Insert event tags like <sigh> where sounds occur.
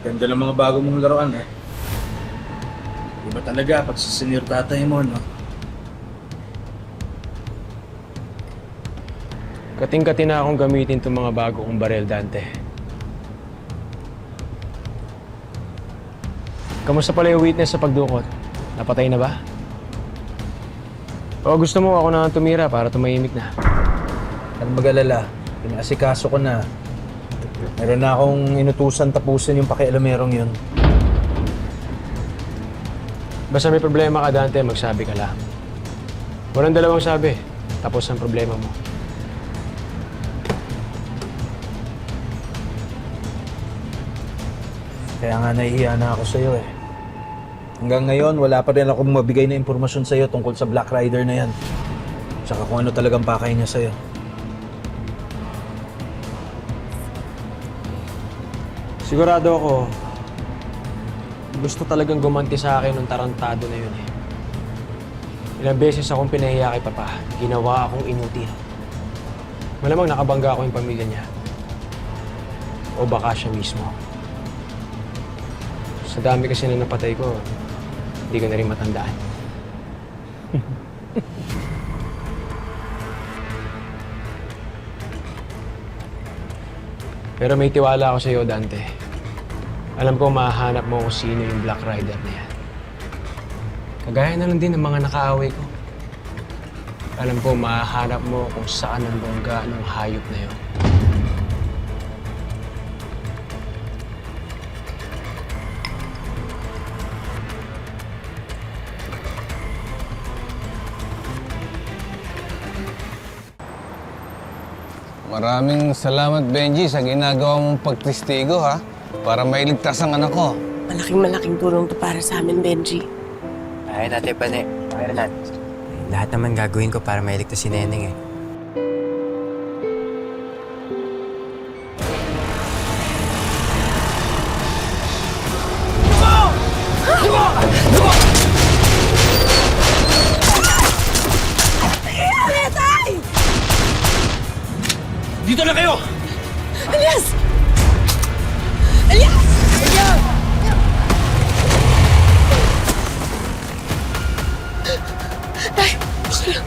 Ganda ng mga bago mong laruan, eh. Iba talaga pag sa senior tatay mo, no? Kating-kati na akong gamitin itong mga bago kong barel, Dante. Kamusta pala yung witness sa pagdukot? Napatay na ba? O gusto mo ako na tumira para tumahimik na? Ano mag-alala? Pinasikaso ko na. Meron na akong inutusan tapusin yung pakialamerong yun. Basta may problema ka, Dante, magsabi ka lang. Walang dalawang sabi. Tapos ang problema mo. Kaya nga nahihiya na ako sa'yo eh. Hanggang ngayon, wala pa rin akong mabigay na impormasyon sa'yo tungkol sa Black Rider na yan. Tsaka kung ano talagang pakay niya sa'yo. Sigurado ako, gusto talagang gumanti sa akin ng tarantado na yun eh. Ilang beses akong pinahiya kay Papa, ginawa akong inutil. Malamang nakabangga ako yung pamilya niya. O baka siya mismo. Sa dami kasi na napatay ko, hindi ko na rin matandaan. <laughs> Pero may tiwala ako sa iyo, Dante. Alam ko mahahanap mo kung sino yung Black Rider na yan. Kagaya na lang din ng mga nakaaway ko. Alam ko mahahanap mo kung saan ang bongga ng hayop na yun. Maraming salamat, Benji, sa ginagawa mong pagtistigo, ha? Para mailigtas ang anak ko. Malaking malaking tulong to para sa amin, Benji. Kaya natin, pane. Kaya natin. Lahat naman gagawin ko para mailigtas si Neneng eh. Dito na kayo! Elias! Elias! Tay, baka lang.